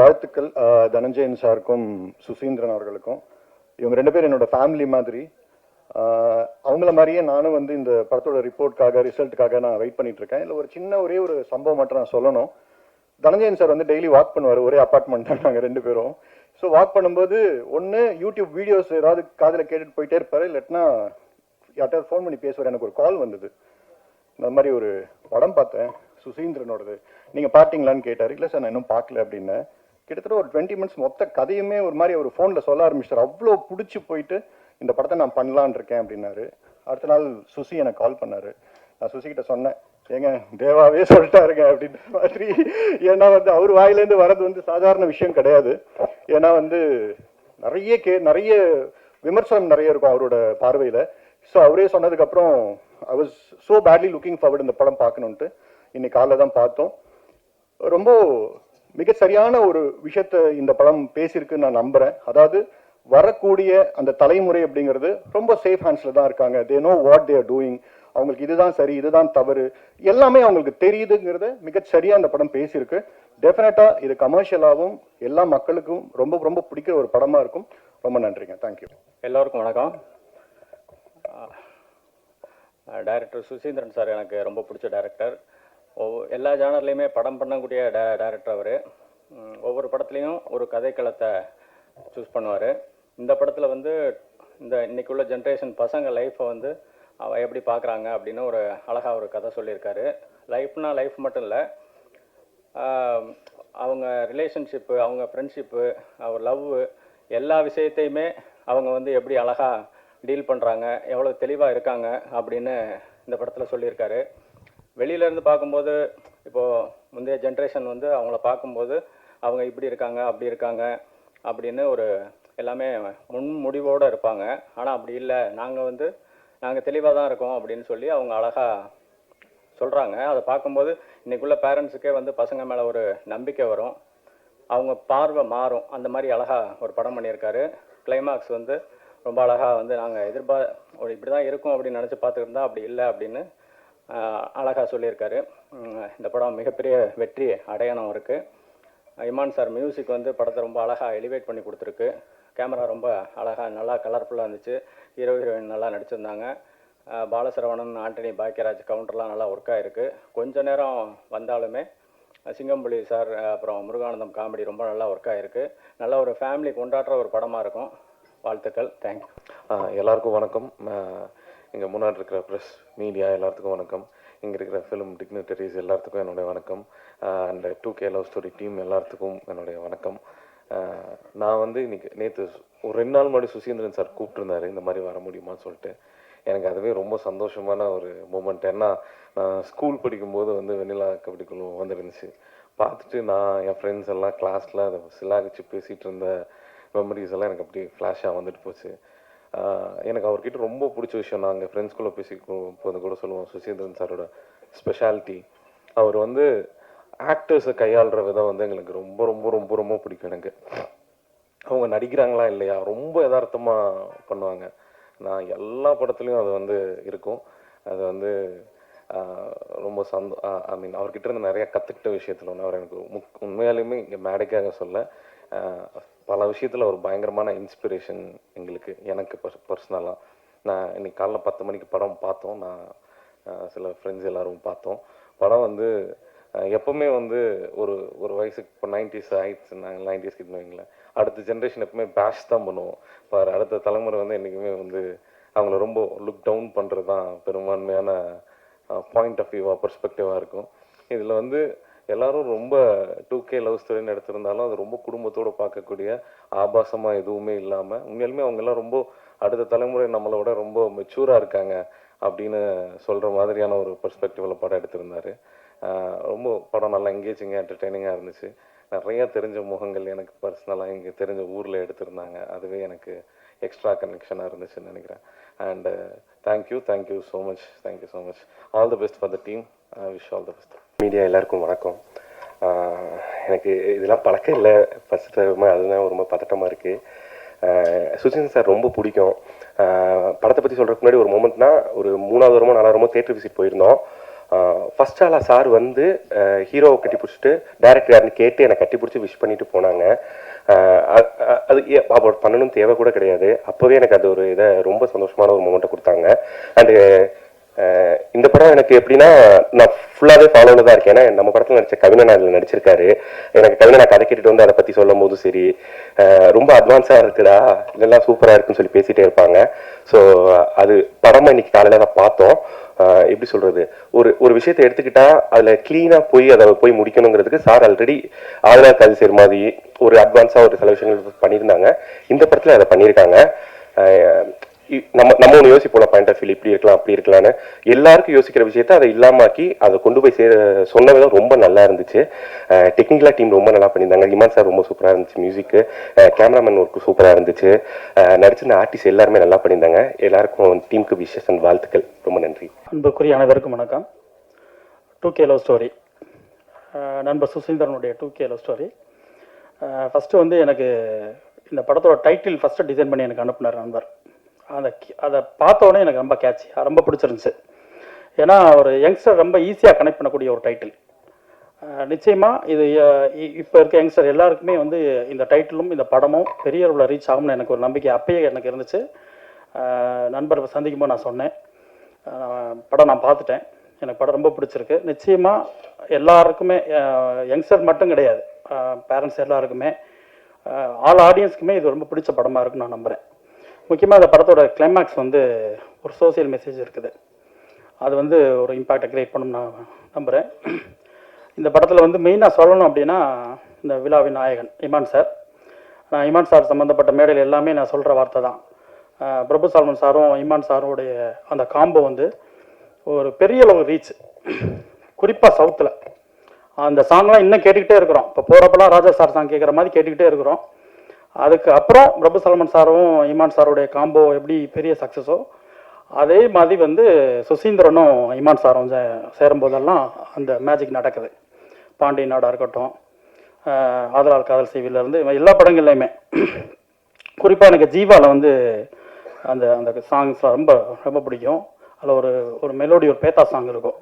வாழ்த்துக்கள் தனஞ்சயன் சாருக்கும் சுசீந்திரன் அவர்களுக்கும். இவங்க ரெண்டு பேரும் என்னோட ஃபேமிலி மாதிரி. அவங்கள மாதிரியே நானும் வந்து இந்த படத்தோட ரிப்போர்ட்காக ரிசல்ட்டுக்காக நான் வெயிட் பண்ணிட்டு இருக்கேன் இல்லை ஒரு சின்ன ஒரே ஒரு சம்பவம் மட்டும் நான் சொல்லணும். தனஞ்சயன் சார் வந்து டெய்லி வாக் பண்ணுவார். ஒரே அப்பார்ட்மெண்ட் தான் நாங்கள் ரெண்டு பேரும். ஸோ வாக் பண்ணும்போது ஒன்று யூடியூப் வீடியோஸ் ஏதாவது காதில் கேட்டுட்டு போயிட்டே இருப்பார். இல்லட்டினா யார்ட்டாவது ஃபோன் பண்ணி பேசுவார். எனக்கு ஒரு கால் வந்தது. இந்த மாதிரி ஒரு படம் பார்த்தேன். சுசீந்திரனோடது. நீங்கள் பார்த்தீங்களான்னு கேட்டார். இல்லை சார் நான் இன்னும் பார்க்கல அப்படின்னு. கிட்டத்தட்ட ஒரு டுவெண்ட்டி மினிட்ஸ் மொத்த கதையுமே ஒரு மாதிரி ஒரு ஃபோனில் சொல்ல ஆரம்பிச்சார் அவ்வளோ பிடிச்சி போயிட்டு இந்த படத்தை நான் பண்ணலான் இருக்கேன் அப்படின்னாரு. அடுத்த நாள் சுசி எனக்கு கால் பண்ணார். நான் சுசிக்கிட்ட சொன்னேன் ஏங்க தேவாவே சொல்லிட்டாருங்க அப்படின்ற மாதிரி. ஏன்னா வந்து அவர் வாயிலேருந்து வரது வந்து சாதாரண விஷயம் கிடையாது. ஏன்னா வந்து நிறைய கே நிறைய விமர்சனம் நிறைய இருக்கும் அவரோட பார்வையில். ஸோ அவரே சொன்னதுக்கப்புறம் I was so badly looking forward இந்த படம் பார்க்கணுன்ட்டு இன்னைக்கு காலைல தான் பார்த்தோம். ரொம்ப மிக சரியான ஒரு விஷயத்த இந்த படம் பேசியிருக்குன்னு நான் நம்புறேன். அதாவது வரக்கூடிய அந்த தலைமுறை அப்படிங்கிறது ரொம்ப சேஃப் ஹேண்ட்ஸ்ல தான் இருக்காங்க. They know what they're doing அவங்களுக்கு இதுதான் சரி இதுதான் தவறு. எல்லாமே அவங்களுக்கு தெரியுதுங்கிறத மிகச்சரியா அந்த படம் பேசியிருக்கு. டெஃபினட்டா இது கமர்ஷியலாகவும் எல்லா மக்களுக்கும் ரொம்ப ரொம்ப பிடிக்கிற ஒரு படமா இருக்கும். ரொம்ப நன்றிங்க. தேங்க்யூ எல்லோருக்கும் வணக்கம். டைரக்டர் சுசீந்திரன் சார் எனக்கு ரொம்ப பிடிச்ச டைரக்டர் ஒவ்வொரு எல்லா ஜானர்லேயுமே படம் பண்ணக்கூடிய டே டேரக்டர் அவர். ஒவ்வொரு படத்துலையும் ஒரு கதைக்களத்தை சூஸ் பண்ணுவார். இந்த படத்தில் வந்து இந்த இன்றைக்கி உள்ள ஜென்ரேஷன் பசங்க லைஃப்பை வந்து அவ எப்படி பார்க்குறாங்க அப்படின்னு ஒரு அழகாக ஒரு கதை சொல்லியிருக்காரு. லைஃப்னால் லைஃப் மட்டும் இல்லை அவங்க ரிலேஷன்ஷிப்பு அவங்க ஃப்ரெண்ட்ஷிப்பு அவர் லவ்வு எல்லா விஷயத்தையுமே அவங்க வந்து எப்படி அழகாக டீல் பண்ணுறாங்க எவ்வளோ தெளிவாக இருக்காங்க அப்படின்னு இந்த படத்தில் சொல்லியிருக்காரு. வெளியில இருந்து பார்க்கும்போது இப்போது முந்தைய ஜென்ரேஷன் வந்து அவங்கள பார்க்கும்போது அவங்க இப்படி இருக்காங்க அப்படி இருக்காங்க அப்படின்னு ஒரு எல்லாமே முன் முடிவோடு இருப்பாங்க. ஆனால் அப்படி இல்லை. நாங்கள் வந்து நாங்கள் தெளிவாக தான் இருக்கோம் அப்படின்னு சொல்லி அவங்க அழகாக சொல்கிறாங்க அதை பார்க்கும்போது இன்றைக்குள்ள பேரண்ட்ஸுக்கே வந்து பசங்க மேலே ஒரு நம்பிக்கை வரும். அவங்க பார்வை மாறும். அந்த மாதிரி அழகாக ஒரு படம் பண்ணியிருக்காரு. கிளைமாக்ஸ் வந்து ரொம்ப அழகாக வந்து நாங்கள் எதிர்பார் இப்படி தான் இருக்கும் அப்படின்னு நினச்சி பார்த்துக்கிட்டு அப்படி இல்லை அப்படின்னு அழகாக சொல்லியிருக்காரு. இந்த படம் மிகப்பெரிய வெற்றி அடையணும் இருக்கு இமான் சார் மியூசிக் வந்து படத்தை ரொம்ப அழகாக எலிவேட் பண்ணி கொடுத்துருக்கு. கேமரா ரொம்ப அழகாக நல்லா கலர்ஃபுல்லாக இருந்துச்சு. ஹீரோ ஹீரோயின் நல்லா நடிச்சிருந்தாங்க. பாலசரவணன் ஆண்டனி பாக்கியராஜ் கவுண்டர்லாம் நல்லா ஒர்க் ஆகிருக்கு கொஞ்ச நேரம் வந்தாலுமே சிங்கம்புலி சார் அப்புறம் முருகானந்தம் காமெடி ரொம்ப நல்லா ஒர்க் ஆகிருக்கு நல்ல ஒரு ஃபேமிலி கொண்டாடுற ஒரு படமாக இருக்கும். வாழ்த்துக்கள். தேங்க்யூ எல்லாருக்கும் வணக்கம். இங்கே முன்னாடி இருக்கிற ப்ரெஸ் மீடியா எல்லாத்துக்கும் வணக்கம். இங்கே இருக்கிற ஃபிலிம் டிக்னிட்டரிஸ் எல்லாத்துக்கும் என்னுடைய வணக்கம். And two K love story team எல்லாத்துக்கும் என்னுடைய வணக்கம். நான் வந்து இன்னைக்கு நேற்று ஒரு ரெண்டு நாள் முன்னாடி சுசீந்திரன் சார் கூப்பிட்டுருந்தாரு இந்த மாதிரி வர முடியுமான்னு சொல்லிட்டு. எனக்கு அதுவே ரொம்ப சந்தோஷமான ஒரு மூமெண்ட் ஏன்னா நான் ஸ்கூல் படிக்கும்போது வந்து வெண்ணிலா கபடி குழு வந்துருந்துச்சு. பார்த்துட்டு நான் என் ஃப்ரெண்ட்ஸ் எல்லாம் கிளாஸில் அதை சிலாகிச்சு பேசிகிட்டு இருந்த மெமரிஸ் எல்லாம் எனக்கு அப்படியே ஃப்ளாஷாக வந்துட்டு போச்சு. எனக்கு அவர்கிட்ட ரொம்ப பிடிச்ச விஷயம். நாங்கள் ஃப்ரெண்ட்ஸ்குள்ளே பேசி போது கூட சொல்லுவோம் சுசீந்திரன் சாரோட ஸ்பெஷாலிட்டி அவர் வந்து ஆக்டர்ஸை கையாளுற விதம் வந்து எங்களுக்கு ரொம்ப ரொம்ப ரொம்ப ரொம்ப பிடிக்கும் எனக்கு. அவங்க நடிக்கிறாங்களா இல்லையா? ரொம்ப யதார்த்தமாக பண்ணுவாங்க. நான் எல்லா படத்துலையும் அது வந்து இருக்கும். அது வந்து ஆஹ், ரொம்ப சந்தோ ஐ மீன் அவர்கிட்ட இருந்து நிறைய கற்றுக்கிட்ட விஷயத்தில் ஒன்று அவர் எனக்கு முக் உண்மையாலுமே இங்கே மேடைக்காக சொல்ல பல விஷயத்தில் ஒரு பயங்கரமான இன்ஸ்பிரேஷன் எங்களுக்கு எனக்கு பர்சனலாக நான் இன்னைக்கு காலைல பத்து மணிக்கு படம் பார்த்தோம். நான் சில ஃப்ரெண்ட்ஸ் எல்லோரும் பார்த்தோம். படம் வந்து எப்போவுமே வந்து ஒரு ஒரு வயசுக்கு இப்போ நைன்டிஸ் ஆயிடுச்சு நாங்கள் நைன்டிஸ் கிட்ட வைங்களேன். அடுத்த ஜென்ரேஷன் எப்பவுமே பேஷ் தான் பண்ணுவோம். இப்போ அடுத்த தலைமுறை வந்து என்றைக்குமே வந்து அவங்கள ரொம்ப லுக் டவுன் பண்ணுறது தான் பெரும்பான்மையான பாயிண்ட் ஆஃப் வியூவாக பர்ஸ்பெக்டிவாக இருக்கும். இதில் வந்து எல்லாரும் ரொம்ப டூ கே லவ் ஸ்டோரின்னு எடுத்திருந்தாலும் அது ரொம்ப குடும்பத்தோடு பார்க்கக்கூடிய ஆபாசமாக எதுவுமே இல்லாமல் உண்மையிலுமே அவங்க எல்லாம் ரொம்ப அடுத்த தலைமுறை நம்மளை விட ரொம்ப மெச்சூராக இருக்காங்க அப்படின்னு சொல்கிற மாதிரியான ஒரு பெர்ஸ்பெக்டிவில் படம் எடுத்திருந்தாரு. ரொம்ப படம் நல்லா எங்கேஜிங்காக என்டர்டெய்னிங்காக இருந்துச்சு. நிறையா தெரிஞ்ச முகங்கள் எனக்கு பர்சனலாக இங்கே தெரிஞ்ச ஊரில் எடுத்திருந்தாங்க. அதுவே எனக்கு எக்ஸ்ட்ரா கனெக்ஷனாக இருந்துச்சுன்னு நினைக்கிறேன். And thank you thank you so much thank you so much all the best for the team wish all the best media எல்லாருக்கும் வணக்கம். எனக்கு இதெல்லாம் பழக்கம் இல்லை. ஃபஸ்ட் டைமாக அதுதான் ரொம்ப பதட்டமாக இருக்குது சுசின் சார் ரொம்ப பிடிக்கும். படத்தை பற்றி சொல்கிறதுக்கு முன்னாடி ஒரு மூமெண்ட்னா ஒரு மூணாவது வருமோ நாலாவது வாரமோ தேட்டர் விசிட் போயிருந்தோம். ஃபர்ஸ்ட் ஆளா சார் வந்து ஹீரோவை கட்டி பிடிச்சிட்டு டேரக்டர் யாருன்னு கேட்டு என்னை கட்டி பிடிச்சி விஷ் பண்ணிட்டு போனாங்க. அது ஏ- அப்போ பண்ணணும் தேவை கூட கிடையாது. அப்போவே எனக்கு அது ஒரு இதை ரொம்ப சந்தோஷமான ஒரு மூமெண்ட்டை கொடுத்தாங்க. அண்டு இந்த படம் எனக்கு எப்படின்னா நான் ஃபுல்லாகவே ஃபாலோவில் தான் இருக்கேன். ஏன்னா நம்ம படத்தில் நடிச்ச கவிஞன் அதில் நடிச்சிருக்காரு. எனக்கு கவிஞன் நான் கதை கேட்டுட்டு வந்து அதை பற்றி சொல்லும் போதும் சரி. ரொம்ப அட்வான்ஸாக இருக்குடா. இதெல்லாம் சூப்பராக இருக்குன்னு சொல்லி பேசிட்டே இருப்பாங்க. ஸோ அது படமாக இன்னைக்கு காலையில் தான் பார்த்தோம். எப்படி சொல்றது? ஒரு ஒரு விஷயத்தை எடுத்துக்கிட்டா அதுல கிளீனா போய் அதை போய் முடிக்கணுங்கிறதுக்கு சார் ஆல்ரெடி ஆதரா கதிசேர் மாதிரி ஒரு அட்வான்ஸா ஒரு சில விஷயங்கள் பண்ணியிருந்தாங்க. இந்த படத்துல அதை பண்ணியிருக்காங்க. நம்ம நம்ம ஒன்று யோசிப்போம் பாயிண்ட் ஆஃப் வியூ இப்படி இருக்கலாம் அப்படி இருக்கலாம்னு. எல்லாருக்கும் யோசிக்கிற விஷயத்த அதை இல்லாமாக்கி அதை கொண்டு போய் சேர சொன்ன விதம் ரொம்ப நல்லா இருந்துச்சு. டெக்னிக்கலாக டீம் ரொம்ப நல்லா பண்ணியிருந்தாங்க. இமான் சார் ரொம்ப சூப்பராக இருந்துச்சு மியூசிக்கு கேமராமேன் ஒர்க்கு சூப்பராக இருந்துச்சு. நடிச்சிருந்த ஆர்டிஸ்ட் எல்லாருமே நல்லா பண்ணியிருந்தாங்க. எல்லாருக்கும் டீமுக்கு விஷஸ் அண்ட் வாழ்த்துக்கள். ரொம்ப நன்றி. அன்புக்குரிய அனைவருக்கும் வணக்கம். டூ கே லவ் ஸ்டோரி நண்பர் சுசீந்திரனுடைய two K love story first வந்து எனக்கு இந்த படத்தோட டைட்டில் ஃபஸ்ட்டு டிசைன் பண்ணி எனக்கு அனுப்புனார் நண்பர். அந்த கி- அதை பார்த்தோன்னே எனக்கு ரொம்ப கேட்சி ரொம்ப பிடிச்சிருந்துச்சு. ஏன்னா ஒரு யங்ஸ்டர் ரொம்ப ஈஸியாக கனெக்ட் பண்ணக்கூடிய ஒரு டைட்டில் நிச்சயமாக இது இப்போ இருக்க யங்ஸ்டர் எல்லாருக்குமே வந்து இந்த டைட்டிலும் இந்த படமும் பெரிய அளவில் ரீச் ஆகும்னு எனக்கு ஒரு நம்பிக்கை அப்பயே எனக்கு இருந்துச்சு. நண்பர் சந்திக்கும் போது நான் சொன்னேன். படம் நான் பார்த்துட்டேன். எனக்கு படம் ரொம்ப பிடிச்சிருக்கு. நிச்சயமாக எல்லாருக்குமே யங்ஸ்டர் மட்டும் கிடையாது. பேரண்ட்ஸ் எல்லாருக்குமே. ஆல் ஆடியன்ஸ்க்குமே இது ரொம்ப பிடிச்ச படமாக இருக்குன்னு நான் நம்புகிறேன் முக்கியமாக இந்த படத்தோட கிளைமேக்ஸ் வந்து ஒரு சோசியல் மெசேஜ் இருக்குது. அது வந்து ஒரு இம்பாக்டை கிரியேட் பண்ணணும் நான் நம்புகிறேன் இந்த படத்தில் வந்து மெயினாக சொல்லணும் அப்படின்னா இந்த விழாவின் நாயகன் இமான் சார் நான் இமான் சார் சம்மந்தப்பட்ட மேடையில் எல்லாமே நான் சொல்கிற வார்த்தை தான். பிரபு சால்மன் சாரும் இமான் சாரோடைய அந்த காம்போ வந்து ஒரு பெரிய அளவு ரீச் குறிப்பாக சவுத்தில் அந்த சாங்லாம் இன்னும் கேட்டுக்கிட்டே இருக்கிறோம். இப்போ போகிறப்பெல்லாம் ராஜா சார் சாங் கேட்குற மாதிரி கேட்டுக்கிட்டே இருக்கிறோம். அதுக்கு அப்புறம் பிரபு சல்மான் சாரும் இமான் சாருடைய காம்போ எப்படி பெரிய சக்ஸஸோ அதே மாதிரி வந்து சுசீந்திரனும் இமான் சாரும் சே- சேரும்போதெல்லாம் அந்த மேஜிக் நடக்குது. பாண்டிய நாடாக இருக்கட்டும் ஆதலால் காதல் செய்விலேருந்து எல்லா படங்கள்லையுமே. குறிப்பாக எனக்கு ஜீவாவில் வந்து அந்த அந்த சாங்ஸ் ரொம்ப ரொம்ப பிடிக்கும். அதில் ஒரு ஒரு மெலோடி ஒரு பேத்தா சாங் இருக்கும்.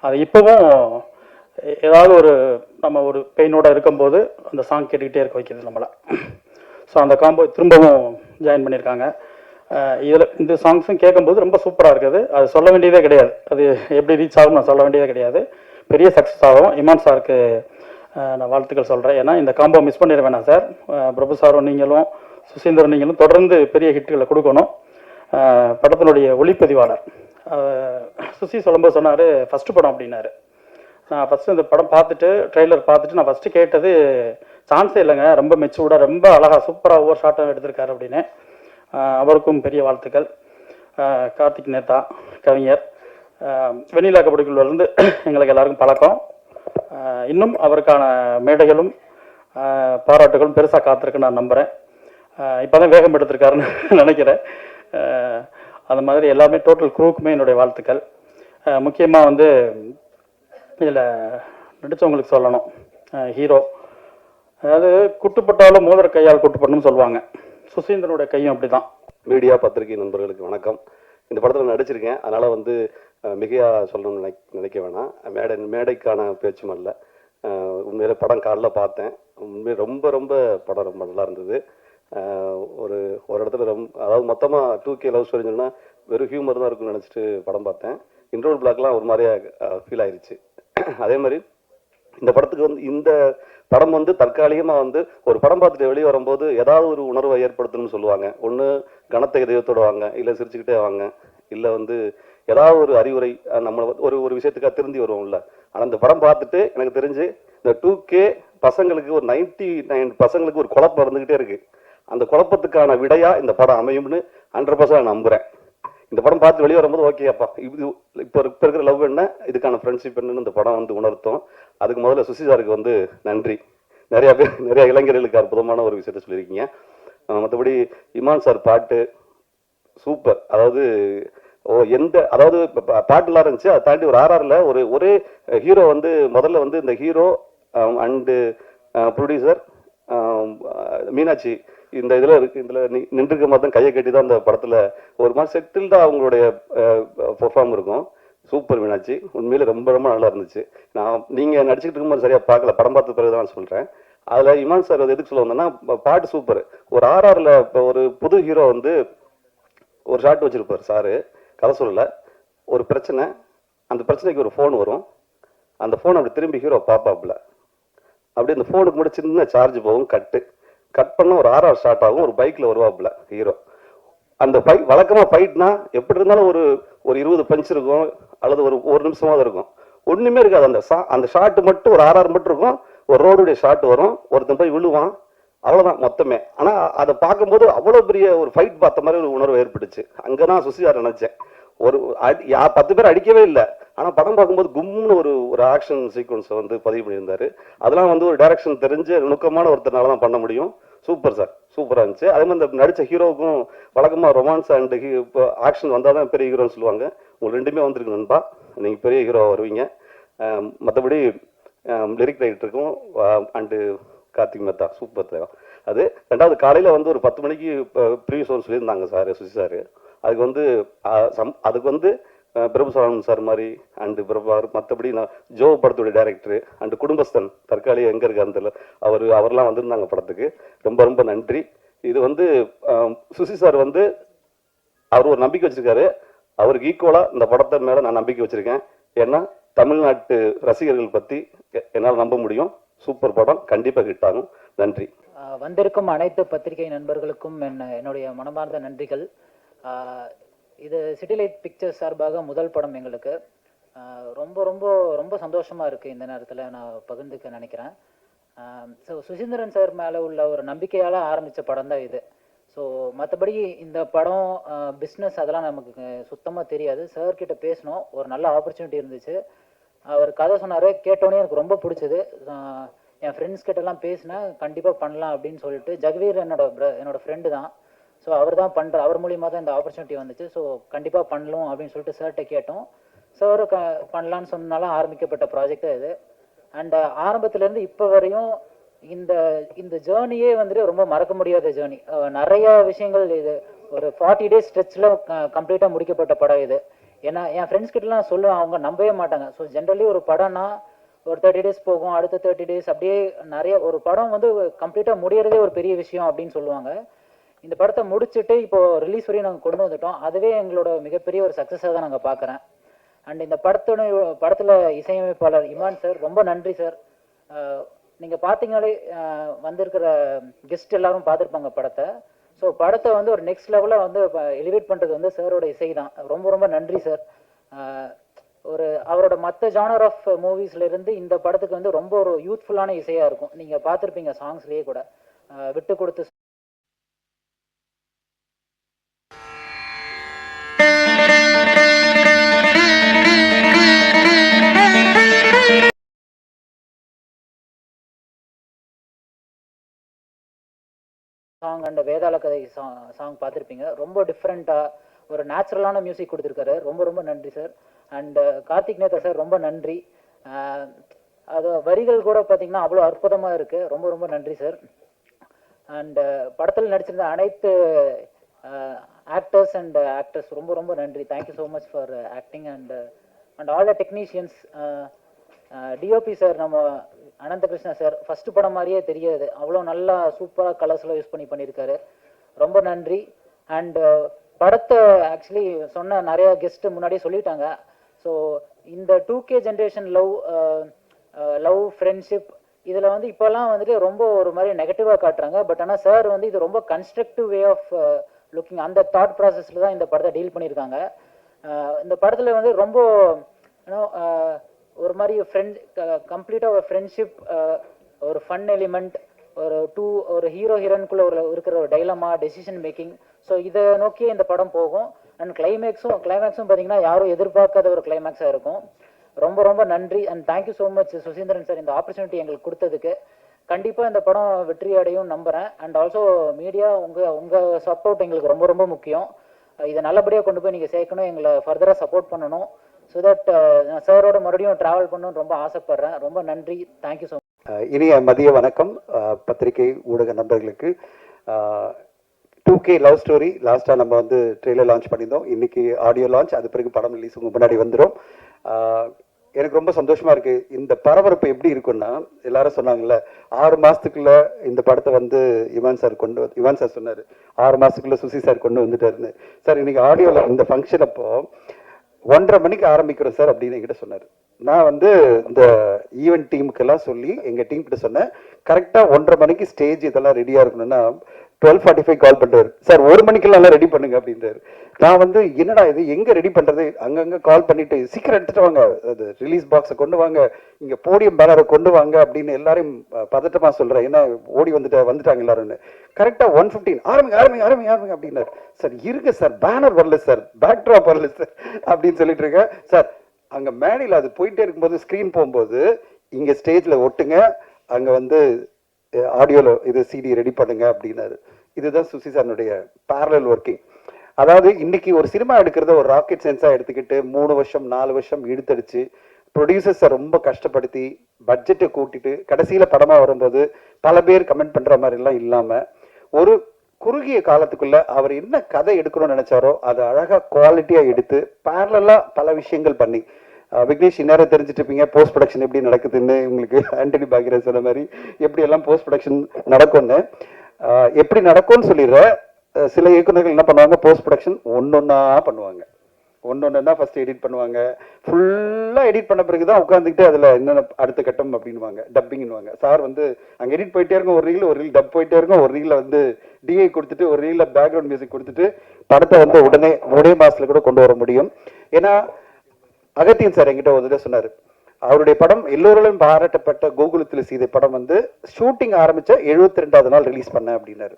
அது இப்போவும் ஏதாவது ஒரு நம்ம ஒரு பெயினோட இருக்கும்போது அந்த சாங் கேட்டுக்கிட்டே இருக்க வைக்கிறது நம்மளை. ஸோ அந்த காம்போ திரும்பவும் ஜாயின் பண்ணியிருக்காங்க. இதில் இந்த சாங்ஸும் கேட்கும்போது ரொம்ப சூப்பராக இருக்குது. அது சொல்ல வேண்டியதே கிடையாது. அது எப்படி ரீச் ஆகும் நான் சொல்ல வேண்டியதே கிடையாது. பெரிய சக்ஸஸ் ஆகும். இமான் சாருக்கு நான் வாழ்த்துக்கள் சொல்கிறேன் ஏன்னா இந்த காம்போ மிஸ் பண்ணிட வேணாம் சார் பிரபு சாரும் நீங்களும் சுசீந்தர் நீங்களும் தொடர்ந்து பெரிய ஹிட்டுகளை கொடுக்கணும். படத்தினுடைய ஒளிப்பதிவாளர். சுசி சொல்லும்போது சொன்னார் ஃபஸ்ட்டு படம் அப்படின்னாரு. நான் ஃபஸ்ட்டு இந்த படம் பார்த்துட்டு ட்ரெய்லர் பார்த்துட்டு நான் ஃபஸ்ட்டு கேட்டது சான்ஸே இல்லைங்க. ரொம்ப மெச்சூர்டாக ரொம்ப அழகாக சூப்பராக ஒவ்வொரு ஷாட்டும் எடுத்திருக்காரு அப்படின்னு. அவருக்கும் பெரிய வாழ்த்துக்கள். கார்த்திக் நேதா கவிஞர். வெண்ணிலா கபடிக்குள்ளேருந்து எங்களுக்கு எல்லாருக்கும் பழக்கம். இன்னும் அவருக்கான மேடைகளும் பாராட்டுகளும் பெருசாக காத்திருக்குன்னு நான் நம்புகிறேன் இப்போ தான் வேகம் எடுத்திருக்காருன்னு நினைக்கிறேன். அந்த மாதிரி எல்லாமே டோட்டல் குரூக்குமே என்னுடைய வாழ்த்துக்கள். முக்கியமாக வந்து இதில் நடித்தவங்களுக்கு சொல்லணும். ஹீரோ. அதாவது குட்டுப்பட்டாலும் மோதிர கையால் குட்டுப்படணும்னு சொல்லுவாங்க. சுசீந்திரனுடைய கையும் அப்படிதான். மீடியா பத்திரிகை நண்பர்களுக்கு வணக்கம். இந்த படத்தில் நடிச்சிருக்கேன். அதனால் வந்து மிகையாக சொல்லணும்னு நினை நினைக்க வேணாம். மேடை மேடைக்கான பேச்சும் அல்ல. உண்மையில் படம் காலைல பார்த்தேன். உண்மையிலே ரொம்ப ரொம்ப படம் ரொம்ப நல்லா இருந்தது. ஒரு ஒரு இடத்துல ரொம்ப அதாவது மொத்தமாக டூ கே லவ் ஸ்டோரின்னு சொன்னால் வெறும் ஹியூமர் தான் இருக்கும்னு நினச்சிட்டு படம் பார்த்தேன். இன்ட்ரோல் பிளாக்லாம் ஒரு மாதிரியாக ஃபீல் ஆயிடுச்சு அதே மாதிரி இந்த படத்துக்கு வந்து இந்த படம் வந்து தற்காலிகமாக வந்து ஒரு படம் பார்த்துட்டு வெளியே வரும்போது ஏதாவது ஒரு உணர்வை ஏற்படுத்தணும்னு சொல்லுவாங்க. ஒன்று கனத்தை இதயத்தோட வாங்க இல்லை சிரிச்சுக்கிட்டே வாங்க இல்லை வந்து ஏதாவது ஒரு அறிவுரை நம்மளை ஒரு ஒரு விஷயத்துக்காக திருந்தி வருவோம்ல. ஆனால் இந்த படம் பார்த்துட்டு எனக்கு தெரிஞ்சு இந்த டூ கே பசங்களுக்கு ஒரு நைன்டி நைன் பசங்களுக்கு ஒரு குழப்பம் இருந்துகிட்டே இருக்கு. அந்த குழப்பத்துக்கான விடையா இந்த படம் அமையும்னு ஹண்ட்ரட் பர்சன்ட் நம்புகிறேன் இந்த படம் பார்த்து வெளியே வரும்போது ஓகே அப்பா. இது இப்போ இப்போ இருக்கிற லவ் என்ன? இதுக்கான ஃப்ரெண்ட்ஷிப் என்னன்னு இந்த படம் வந்து உணர்த்தும். அதுக்கு முதல்ல சுசி சாருக்கு வந்து நன்றி. நிறைய பேர் நிறைய இளைஞர்களுக்கு அற்புதமான ஒரு விஷயத்த சொல்லியிருக்கீங்க. மற்றபடி இமான் சார் பாட்டு சூப்பர். அதாவது ஓ எந்த அதாவது பாட்டுலாம் இருந்துச்சு. அதை தாண்டி ஒரு ஆர்ஆரில் ஒரு ஒரே ஹீரோ வந்து முதல்ல வந்து இந்த ஹீரோ அண்டு ப்ரொடியூசர் மீனாட்சி இந்த இதில் இருக்கு இதில் நி- நின்றுக்க மாதிரி தான் கையை கட்டி தான் அந்த படத்துல ஒரு மாதிரி தான் அவங்களுடைய பெர்ஃபார்ம் இருக்கும். சூப்பர் மீனாட்சி உண்மையிலே ரொம்ப ரொம்ப நல்லா இருந்துச்சு. நான் நீங்கள் நடிச்சுக்கிட்டு இருக்கும்போது சரியாக பார்க்கல படம் பார்த்த பிறகு தான் சொல்கிறேன் அதில் இமான் சார் எதுக்கு சொல்ல வந்தேன்னா பாட்டு சூப்பர் ஒரு ஆர்ஆரில் இப்போ ஒரு புது ஹீரோ வந்து ஒரு ஷாட் வச்சுருப்பார் சாரு கதை சொல்லல. ஒரு பிரச்சனை அந்த பிரச்சனைக்கு ஒரு ஃபோன் வரும். அந்த ஃபோன் அப்படி திரும்பி ஹீரோ பார்ப்பாப்புல. அப்படியே அந்த ஃபோனுக்கு மட்டும் சின்ன சார்ஜ் போகும் கட்டு கட் பண்ண ஒரு ஆர்ஆர் ஸ்டார்ட் ஆகும் ஒரு பைக்கில் வருவாப்புல ஹீரோ அந்த பை வழக்கமாக ஃபைட்னா எப்படி இருந்தாலும் ஒரு ஒரு இருபது பஞ்ச் இருக்கும் அல்லது ஒரு ஒரு நிமிஷமாவது இருக்கும். ஒன்றுமே இருக்காது. அந்த ஷா அந்த ஷாட்டு மட்டும் ஒரு ஆர்ஆர் மட்டும் இருக்கும் ஒரு ரோடுடைய ஷாட் வரும் ஒருத்தன் போய் விழுவான் அவ்வளோதான் மொத்தமே. ஆனால் அதை பார்க்கும்போது அவ்வளோ பெரிய ஒரு ஃபைட் பார்த்த மாதிரி ஒரு உணர்வு ஏற்பட்டுச்சு. அங்கே தான் சுசியார் நினச்சேன். ஒரு பத்து பேர் அடிக்கவே இல்லை. ஆனால் படம் பார்க்கும்போது கும்னு ஒரு ஒரு ஆக்ஷன் சீக்வன்ஸை வந்து பதிவு பண்ணியிருந்தாரு. அதெல்லாம் வந்து ஒரு டைரக்ஷன் தெரிஞ்ச நுணுக்கமான ஒருத்தனால தான் பண்ண முடியும். சூப்பர் சார் சூப்பராக இருந்துச்சு. அதே மாதிரி இந்த நடித்த ஹீரோவுக்கும் வழக்கமாக ரொமான்ஸ் அண்ட் இப்போ ஆக்ஷன் வந்தால் தான் பெரிய ஹீரோன்னு சொல்லுவாங்க. உங்களுக்கு ரெண்டுமே வந்திருக்கு நண்பா. நீங்கள் பெரிய ஹீரோ வருவீங்க. மற்றபடி லிரிக் ரைட்டருக்கும் and Karthik meta. Super Deva அது ரெண்டாவது காலையில் வந்து ஒரு பத்து மணிக்கு ப்ரீ ஷோன்னு சொல்லியிருந்தாங்க சார் சுசி சார் அதுக்கு வந்து சம் அதுக்கு வந்து பிரபு சரவணன் சார் மாதிரி அண்டு பிரபார் மற்றபடி நான் ஜோ படத்துடைய டேரக்டர் அண்டு குடும்பஸ்தன் தற்காலி எங்கே இருக்காருன்னு தெரியல. அவர் அவர்லாம் வந்திருந்தாங்க படத்துக்கு. ரொம்ப ரொம்ப நன்றி. இது வந்து சுசி சார் வந்து அவர் ஒரு நம்பிக்கை வச்சிருக்காரு. அவருக்கு ஈக்குவலாக இந்த படத்தை மேலே நான் நம்பிக்கை வச்சிருக்கேன். ஏன்னா தமிழ்நாட்டு ரசிகர்கள் பற்றி என்னால் நம்ப முடியும். சூப்பர் படம் கண்டிப்பாக ஹிட் ஆகும். நன்றி. வந்திருக்கும் அனைத்து பத்திரிகை நண்பர்களுக்கும் என்ன என்னுடைய மனமார்ந்த நன்றிகள். இது சிட்டிலைட் பிக்சர்ஸ் சார்பாக முதல் படம் எங்களுக்கு. ரொம்ப ரொம்ப ரொம்ப சந்தோஷமாக இருக்குது இந்த நேரத்தில் நான் பகிர்ந்துக்க நினைக்கிறேன். ஸோ சுசீந்திரன் சார் மேலே உள்ள ஒரு நம்பிக்கையால் ஆரம்பித்த படம் தான் இது. ஸோ மற்றபடி இந்த படம் பிஸ்னஸ் அதெல்லாம் நமக்கு சுத்தமாக தெரியாது. சார் பேசணும். பேசினோம் ஒரு நல்ல ஆப்பர்ச்சுனிட்டி இருந்துச்சு. அவர் கதை சொன்னார் கேட்டோன்னே எனக்கு ரொம்ப பிடிச்சது. என் ஃப்ரெண்ட்ஸ் கிட்டலாம் பேசினேன். கண்டிப்பாக பண்ணலாம் அப்படின்னு சொல்லிட்டு ஜெகவீர் என்னோட என்னோட ஃப்ரெண்டு தான். ஸோ அவர் தான் பண்ணுற அவர் மூலியமாக தான் இந்த ஆப்பர்ச்சுனிட்டி வந்துச்சு. ஸோ கண்டிப்பாக பண்ணலாம் அப்படின்னு சொல்லிட்டு சார்கிட்ட கேட்டோம். சார் க பண்ணலான்னு சொன்னாலும் ஆரம்பிக்கப்பட்ட ப்ராஜெக்ட் இது. அண்ட் ஆரம்பத்துலேருந்து இப்போ வரையும் இந்த இந்த ஜேர்னியே வந்துட்டு ரொம்ப மறக்க முடியாத ஜேர்னி நிறைய விஷயங்கள் இது. ஒரு ஃபார்ட்டி டேஸ் ஸ்ட்ரெச்சில் கம்ப்ளீட்டாக முடிக்கப்பட்ட படம் இது. ஏன்னா என் ஃப்ரெண்ட்ஸ் கிட்டலாம் சொல்லுவேன் அவங்க நம்பவே மாட்டாங்க. ஸோ ஜென்ரலி ஒரு படம்னா ஒரு தேர்ட்டி டேஸ் போகும் அடுத்த தேர்ட்டி டேஸ் அப்படியே நிறைய ஒரு படம் வந்து கம்ப்ளீட்டாக முடியறதே ஒரு பெரிய விஷயம் அப்படின்னு சொல்லுவாங்க. இந்த படத்தை முடிச்சுட்டு இப்போ ரிலீஸ் வரையும் நாங்கள் கொண்டு வந்துட்டோம். அதுவே எங்களோட மிகப்பெரிய ஒரு சக்ஸஸாக தான் நாங்கள் பார்க்குறேன். அண்ட் இந்த படத்தோட படத்தில் இசையமைப்பாளர் இமான் சார் ரொம்ப நன்றி சார் நீங்கள் பார்த்தீங்களே வந்திருக்கிற கெஸ்ட் எல்லாரும் பார்த்துருப்பாங்க படத்தை. ஸோ படத்தை வந்து ஒரு நெக்ஸ்ட் லெவலில் வந்து எலிவேட் பண்ணுறது வந்து சாரோட இசை தான். ரொம்ப ரொம்ப நன்றி சார் ஒரு அவரோட மற்ற ஜானர் ஆஃப் மூவிஸ்ல இருந்து இந்த படத்துக்கு வந்து ரொம்ப ஒரு யூத்ஃபுல்லான இசையாக இருக்கும். நீங்கள் பார்த்துருப்பீங்க சாங்ஸ்லேயே கூட. விட்டு கொடுத்து சாங் அண்ட் வேதாள கதை சாங் பார்த்துருப்பீங்க ரொம்ப டிஃப்ரெண்ட்டாக ஒரு நேச்சுரலான மியூசிக் கொடுத்துருக்காரு ரொம்ப ரொம்ப நன்றி sir and Karthik Netha sir ரொம்ப நன்றி அது வரிகள் கூட பார்த்தீங்கன்னா அவ்வளோ அற்புதமாக இருக்குது ரொம்ப ரொம்ப நன்றி சார் அண்டு படத்தில் நடிச்சிருந்த அனைத்து ஆக்டர்ஸ் அண்ட் ஆக்டர்ஸ் ரொம்ப ரொம்ப நன்றி thank you so much for acting and and all the technicians DOP sir நம்ம அனந்தகிருஷ்ணா சார் ஃபர்ஸ்ட் படம் மாதிரியே தெரியாது. அவ்வளோ நல்லா சூப்பராக கலர்ஸ்லாம் யூஸ் பண்ணி பண்ணியிருக்காரு. ரொம்ப நன்றி. அண்டு uh, படத்தை ஆக்சுவலி சொன்ன நிறைய கெஸ்ட்டு முன்னாடியே சொல்லிட்டாங்க. ஸோ இந்த two K generation love love friendship இதில் வந்து இப்போல்லாம் வந்துட்டு ரொம்ப ஒரு மாதிரி நெகட்டிவாக காட்டுறாங்க. பட் ஆனால் சார் வந்து இது ரொம்ப கன்ஸ்ட்ரக்டிவ் வே ஆஃப் லுக்கிங் அந்த தாட் ப்ராசஸில் தான் இந்த படத்தை டீல் பண்ணியிருக்காங்க. Uh, இந்த படத்தில் வந்து ரொம்ப யூனோ uh, ஒரு மாதிரி ஃப்ரெண்ட் கம்ப்ளீட்டாக ஒரு ஃப்ரெண்ட்ஷிப் ஒரு ஃபன் எலிமெண்ட் ஒரு டூ ஒரு ஹீரோ ஹீரோனுக்குள்ள ஒரு இருக்கிற ஒரு டைலமா டெசிஷன் மேக்கிங் ஸோ இதை நோக்கியே இந்த படம் போகும். அண்ட் கிளைமேக்ஸும் கிளைமேக்ஸும் பார்த்தீங்கன்னா யாரும் எதிர்பார்க்காத ஒரு கிளைமேக்ஸாக இருக்கும். ரொம்ப ரொம்ப நன்றி. And thank you so much Suseenthiran sir இந்த ஆப்பர்ச்சுனிட்டி எங்களுக்கு கொடுத்ததுக்கு. கண்டிப்பாக இந்த படம் வெற்றி அடையும் நம்புகிறேன் அண்ட் ஆல்சோ மீடியா உங்கள் உங்கள் சப்போர்ட் எங்களுக்கு ரொம்ப ரொம்ப முக்கியம். இதை நல்லபடியாக கொண்டு போய் நீங்கள் சேர்க்கணும். எங்களை ஃபர்தராக சப்போர்ட் பண்ணணும். ஸோ தட் நான் சாரோட மறுபடியும் ட்ராவல் பண்ணணும்னு ரொம்ப ஆசைப்பட்றேன். ரொம்ப நன்றி. தேங்க்யூ ஸோ மச் இனிய மதிய வணக்கம். பத்திரிகை ஊடக நண்பர்களுக்கு. டூ கே லவ் ஸ்டோரி லாஸ்ட்டாக நம்ம வந்து ட்ரெய்லர் லான்ச் பண்ணியிருந்தோம். இன்னைக்கு ஆடியோ லான்ச் அது பிறகு படம் ரிலீஸ் உங்கள் முன்னாடி வந்துடும் எனக்கு ரொம்ப சந்தோஷமா இருக்கு. இந்த பரபரப்பு எப்படி இருக்குன்னா எல்லாரும் சொன்னாங்கல்ல ஆறு மாசத்துக்குள்ள இந்த படத்தை வந்து இவான் சார் கொண்டு வந்து- இவான் சார் சொன்னாரு. ஆறு மாசத்துக்குள்ள சுசி சார் கொண்டு வந்துட்டாருன்னு. சார் இன்னைக்கு ஆடியோல இந்த ஃபங்க்ஷன் அப்போ ஒன்றரை மணிக்கு ஆரம்பிக்கிறோம் சார் அப்படின்னு என்கிட்ட சொன்னார். நான் வந்து இந்த ஈவென்ட் டீமுக்கெல்லாம் சொல்லி எங்கள் டீம் கிட்ட சொன்னேன் கரெக்டாக ஒன்றரை மணிக்கு ஸ்டேஜ் இதெல்லாம் ரெடியாக இருக்கணும்னா டுவெல் ஃபார்ட்டி ஃபைவ் கால் பண்ணுறாரு சார் ஒரு மணிக்கெல்லாம் ரெடி பண்ணுங்க அப்படின்றாரு. நான் வந்து என்னடா இது? எங்கே ரெடி பண்ணுறது அங்கங்கே கால் பண்ணிட்டு சீக்கிரம் எடுத்துட்டு வாங்க. அது ரிலீஸ் பாக்ஸை கொண்டு வாங்க. இங்கே போடியம் பேனரை கொண்டு வாங்க அப்படின்னு எல்லாரையும் பதட்டமாக சொல்கிறேன் ஏன்னா ஓடி வந்துட்டு வந்துட்டாங்க எல்லாரும்னு கரெக்டாக ஒன் ஃபிஃப்டீன் ஆரம்பிங்க ஆரம்பிங்க ஆரம்பிங்க ஆரம்பிங்க அப்படின்னாரு. சார் இருங்க சார். பேனர் வரல சார். பேக் ட்ராப் வரல சார். அப்படின்னு சொல்லிட்டு இருக்கேன். சார் அங்கே மேடையில் அது போயிட்டே இருக்கும்போது ஸ்க்ரீன் போகும்போது இங்கே ஸ்டேஜில் ஒட்டுங்க. அங்கே வந்து ஆடியோவில் இது சிடி ரெடி பண்ணுங்க அப்படின்னாரு. இதுதான் சுசி சாரனுடைய பேரலல் ஒர்க்கிங் அதாவது இன்னைக்கு ஒரு சினிமா எடுக்கிறத ஒரு ராக்கெட் சென்ஸா எடுத்துக்கிட்டு மூணு வருஷம் நாலு வருஷம் இழுத்தடிச்சு ப்ரொடியூசர்ஸை ரொம்ப கஷ்டப்படுத்தி பட்ஜெட்டை கூட்டிட்டு கடைசியில படமா வரும்போது பல பேர் கமெண்ட் பண்ற மாதிரிலாம் இல்லாமல் இல்லாம ஒரு குறுகிய காலத்துக்குள்ள அவர் என்ன கதை எடுக்கணும்னு நினைச்சாரோ அதை அழகா குவாலிட்டியா எடுத்து பேரலாக பல விஷயங்கள் பண்ணி விக்னேஷ் இந்நேரம் தெரிஞ்சிட்ருப்பீங்க போஸ்ட் ப்ரொடக்ஷன் எப்படி நடக்குதுன்னு உங்களுக்கு ஆண்டனி பாக்யராஜ் சொன்ன மாதிரி எப்படி எல்லாம் போஸ்ட் ப்ரொடக்ஷன் நடக்கும்னு. எப்படி நடக்கும்னு சொல்லிடுறேன் சில இயக்குனர்கள் என்ன பண்ணுவாங்க போஸ்ட் ப்ரொடக்ஷன் ஒன்னொன்னா பண்ணுவாங்க. ஒன்னொன்னா ஃபர்ஸ்ட் எடிட் பண்ணுவாங்க. ஃபுல்லாக எடிட் பண்ண பிறகு தான் உட்காந்துக்கிட்டு அதில் என்னென்ன அடுத்த கட்டம் அப்படின்னுவாங்க டப்பிங்னுவாங்க சார் வந்து அங்கே எடிட் போயிட்டே இருக்கும் ஒரு ரீல் ஒரு ரீல் டப் போயிட்டே இருக்கும் ஒரு ரீலில் வந்து டிஐ கொடுத்துட்டு ஒரு ரீலில் பேக்ரவுண்ட் மியூசிக் கொடுத்துட்டு படத்தை வந்து உடனே ஒரே மாசத்துல கூட கொண்டு வர முடியும். ஏன்னா அகத்தியன் சார் என்கிட்ட ஒரு சொன்னார். அவருடைய படம் எல்லோராலும் பாராட்டப்பட்ட கோகுலத்தில் சீதை படம் வந்து ஷூட்டிங் ஆரம்பிச்ச எழுபத்தி ரெண்டாவது நாள் ரிலீஸ் பண்ணேன் அப்படின்னாரு.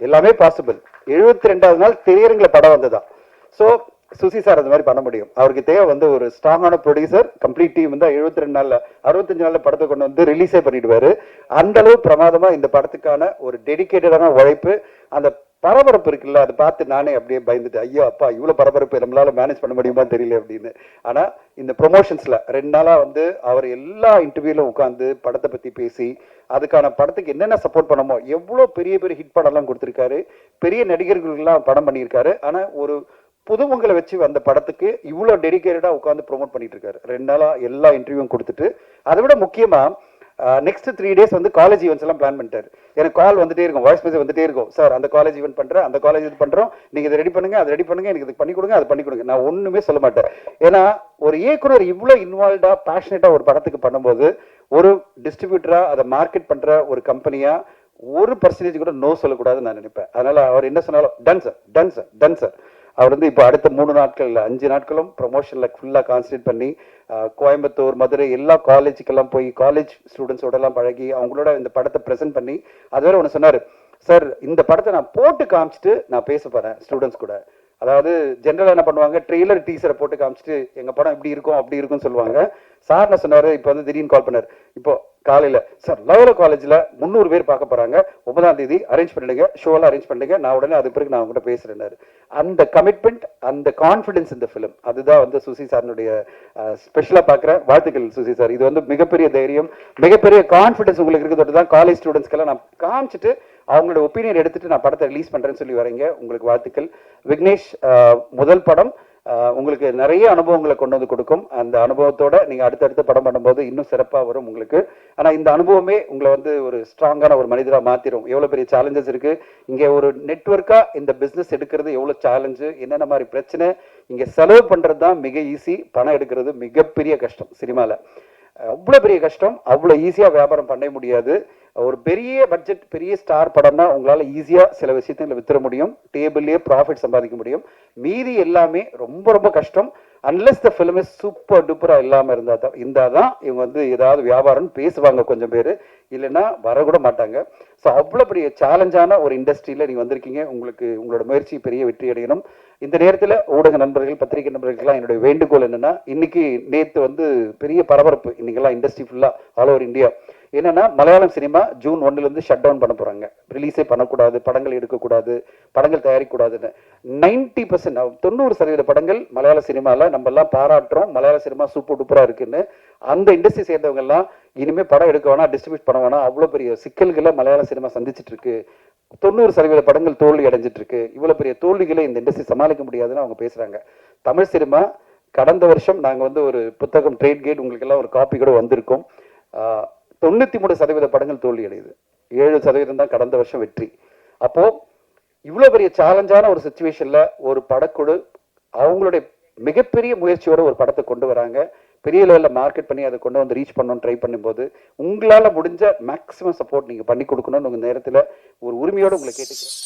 எல்லாமே பாசிபிள் எழுபத்தி ரெண்டாவது நாள் திரையரங்கில் படம் வந்ததா? ஸோ சுசி சார் அந்த மாதிரி பண்ண முடியும். அவருக்கு தேவை வந்து ஒரு ஸ்ட்ராங்கான ப்ரொடியூசர் கம்ப்ளீட் டீம் வந்து எழுபத்தி ரெண்டு நாளில் அறுபத்தஞ்சு நாளில் படத்தை கொண்டு வந்து ரிலீஸே பண்ணிடுவாரு. அந்த அளவு பிரமாதமாக இந்த படத்துக்கான ஒரு டெடிகேட்டடான உழைப்பு அந்த பரபரப்பு இருக்குல்ல அதை பார்த்து நானே அப்படியே பயந்துட்டு ஐயோ அப்பா இவ்வளோ பரபரப்பு நம்மளால மேனேஜ் பண்ண முடியுமா தெரியல அப்படின்னு. ஆனால் இந்த ப்ரொமோஷன்ஸில் ரெண்டு நாளாக வந்து அவர் எல்லா இன்டர்வியூலும் உட்காந்து படத்தை பற்றி பேசி அதுக்கான படத்துக்கு என்னென்ன சப்போர்ட் பண்ணமோ எவ்வளோ பெரிய பெரிய ஹிட் படம்லாம் கொடுத்துருக்காரு. பெரிய நடிகர்கள்லாம் படம் பண்ணியிருக்காரு. ஆனால் ஒரு புதுமுகங்களை வச்சு வந்த படத்துக்கு இவ்வளோ டெடிக்கேட்டடாக உட்காந்து ப்ரொமோட் பண்ணிட்டு இருக்காரு. ரெண்டு நாளாக எல்லா இன்டர்வியூவும் கொடுத்துட்டு அதை விட முக்கியமாக நெக்ஸ்ட் த்ரீ டேஸ் வந்து காலேஜ் ஈவெண்ட்ஸ் எல்லாம் பிளான் பண்ணிட்டாரு. எனக்கு கால் வந்துட்டே இருக்கும் வாய்ஸ் மெசேஜ் வந்துட்டே இருக்கும். சார் அந்த காலேஜ் ஈவெண்ட் பண்ணுறேன் அந்த காலேஜ் இது பண்ணுறோம் நீங்கள் இதை ரெடி பண்ணுங்க அதை ரெடி பண்ணுங்க எனக்கு இது பண்ணி கொடுங்க அதை பண்ணி கொடுங்க. நான் ஒன்றுமே சொல்ல மாட்டேன். ஏன்னா ஒரு இயக்குனர் இவ்வளோ இன்வால்வ்டாக பேஷனேட்டாக ஒரு படத்துக்கு பண்ணும்போது ஒரு டிஸ்ட்ரிபியூட்டராக அதை மார்க்கெட் பண்ணுற ஒரு கம்பெனியாக ஒரு பர்சன்டேஜ் கூட நோ சொல்லக்கூடாதுன்னு நான் நினைப்பேன். அதனால அவர் என்ன சொன்னாலும் done sir done sir done sir அவர் வந்து இப்போ அடுத்த மூணு நாட்கள் அஞ்சு நாட்களும் ப்ரொமோஷனில் ஃபுல்லா கான்சன்ட்ரேட் பண்ணி கோயம்புத்தூர் மதுரை எல்லா காலேஜுக்கெல்லாம் போய் காலேஜ் ஸ்டூடெண்ட்ஸோட எல்லாம் பழகி அவங்களோட இந்த படத்தை ப்ரெசென்ட் பண்ணி அது வேற ஒன்று சொன்னார். சார் இந்த படத்தை நான் போட்டு காமிச்சிட்டு நான் பேச போறேன் ஸ்டூடெண்ட்ஸ் கூட. அதாவது ஜென்ரலா என்ன பண்ணுவாங்க ட்ரெய்லர் டீசரை போட்டு காமிச்சிட்டு எங்கள் படம் இப்படி இருக்கும் அப்படி இருக்கும்னு சொல்லுவாங்க. சார் என்ன சொன்னார் இப்போ வந்து திடீர்னு கால் பண்ணாரு. இப்போ காலையில. சார் லயோலா காலேஜ்ல முந்நூறு பேர் பார்க்க போறாங்க. ஒன்பதாம் தேதி அரேஞ்ச் பண்ணிடுங்க. ஷோலாம் அரேஞ்ச் பண்ணுங்க நான் உடனே அது பிறகு நான் அவங்ககிட்ட பேசுகிறேன்னாரு அந்த கமிட்மெண்ட் அந்த கான்ஃபிடென்ஸ் இந்த ஃபிலிம் அதுதான் வந்து சுசி சாரினுடைய ஸ்பெஷலாக பார்க்குற வாழ்த்துக்கள் சுசி சார். இது வந்து மிகப்பெரிய தைரியம். மிகப்பெரிய கான்ஃபிடன்ஸ் உங்களுக்கு இருக்கிறது தான் காலேஜ் ஸ்டூடெண்ட்ஸ்க்கெல்லாம் நான் காமிச்சிட்டு அவங்களோட ஒப்பீனியன் எடுத்துட்டு நான் படத்தை ரிலீஸ் பண்றேன்னு சொல்லி வரீங்க. உங்களுக்கு வாழ்த்துக்கள். விக்னேஷ் முதல் படம். உங்களுக்கு நிறைய அனுபவங்களை கொண்டு வந்து கொடுக்கும். அந்த அனுபவத்தோட நீங்க அடுத்தடுத்த படம் பண்ணும்போது இன்னும் சிறப்பாக வரும் உங்களுக்கு. ஆனா இந்த அனுபவமே உங்களை வந்து ஒரு ஸ்ட்ராங்கான ஒரு மனிதரா மாத்திரும். எவ்வளவு பெரிய சேலஞ்சஸ் இருக்கு. இங்க ஒரு நெட்வொர்க்கா இந்த பிஸ்னஸ் எடுக்கிறது எவ்வளவு சேலஞ்சு என்னென்ன மாதிரி பிரச்சனை இங்க செலவு பண்றது தான் மிக ஈஸி பணம் எடுக்கிறது மிகப்பெரிய கஷ்டம் சினிமாவில் அவ்வளோ பெரிய கஷ்டம். அவ்வளோ ஈஸியாக வியாபாரம் பண்ண முடியாது. ஒரு பெரிய பட்ஜெட் பெரிய ஸ்டார் படம்னா உங்களால் ஈஸியாக சில விஷயத்தில் வித்துற முடியும். டேபிள்லேயே ப்ராஃபிட் சம்பாதிக்க முடியும். மீதி எல்லாமே ரொம்ப ரொம்ப கஷ்டம். Unless the film is super டூப்பராக இல்லாமல் இருந்தால் தான் இருந்தால் தான் இவங்க வந்து ஏதாவது வியாபாரம் பேசுவாங்க கொஞ்சம் பேர். இல்லைன்னா வரக்கூட மாட்டாங்க. ஸோ அவ்வளோ பெரிய சேலஞ்சான ஒரு இண்டஸ்ட்ரியில் நீங்கள் வந்திருக்கீங்க. உங்களுக்கு உங்களோட முயற்சி பெரிய வெற்றி அடையணும். இந்த நேரத்தில் ஊடக நண்பர்கள் பத்திரிகை நண்பர்களுக்கெல்லாம் என்னுடைய வேண்டுகோள் என்னென்னா இன்னைக்கு நேற்று வந்து பெரிய பரபரப்பு. இன்னைக்கெல்லாம் இண்டஸ்ட்ரி ஃபுல்லாக ஆல் ஓவர் இந்தியா என்னன்னா மலையாளம் சினிமா ஜூன் ஒன்னுல இருந்து ஷட் டவுன் பண்ண போறாங்க. ரிலீஸே பண்ணக்கூடாது படங்கள் எடுக்கக்கூடாது படங்கள் தயாரிக்கக்கூடாதுன்னு. நைன்டி பர்சன்ட் தொண்ணூறு சதவீத படங்கள் மலையாள சினிமால நம்ம எல்லாம் பாராட்டுறோம். மலையாள சினிமா சூப்பர் டூப்பரா இருக்குன்னு. அந்த இண்டஸ்ட்ரி சேர்ந்தவங்க எல்லாம் இனிமே படம் எடுக்க வேணாம் டிஸ்ட்ரிபியூட் பண்ண வேணாம். அவ்வளவு பெரிய சிக்கல்களை மலையாள சினிமா சந்திச்சுட்டு இருக்கு தொண்ணூறு சதவீத படங்கள் தோல்வி அடைஞ்சிட்டு இருக்கு இவ்வளவு பெரிய தோல்விகளை இந்த இண்டஸ்ட்ரி சமாளிக்க முடியாதுன்னு அவங்க பேசுறாங்க. தமிழ் சினிமா கடந்த வருஷம் நாங்க வந்து ஒரு புத்தகம் ட்ரேட் கேட் உங்களுக்கு எல்லாம் ஒரு காப்பி கூட வந்திருக்கோம். தொண்ணூற்றி தொண்ணூத்தி மூணு சதவீத படங்கள் தோல்வி அடையுது ஏழு சதவீதம் தான் கடந்த வருஷம் வெற்றி. அப்போ இவ்வளோ பெரிய சேலஞ்சான ஒரு சுச்சுவேஷனில் ஒரு படக்குழு அவங்களுடைய மிகப்பெரிய முயற்சியோட ஒரு படத்தை கொண்டு வராங்க. பெரிய லெவலில் மார்க்கெட் பண்ணி அதை கொண்டு வந்து ரீச் பண்ணணும்னு ட்ரை பண்ணும்போது உங்களால் முடிஞ்ச மேக்ஸிமம் சப்போர்ட் நீங்கள் பண்ணி கொடுக்கணும்னு உங்கள் நேரத்தில் ஒரு உரிமையோடு உங்களை கேட்டுக்கிறேன்.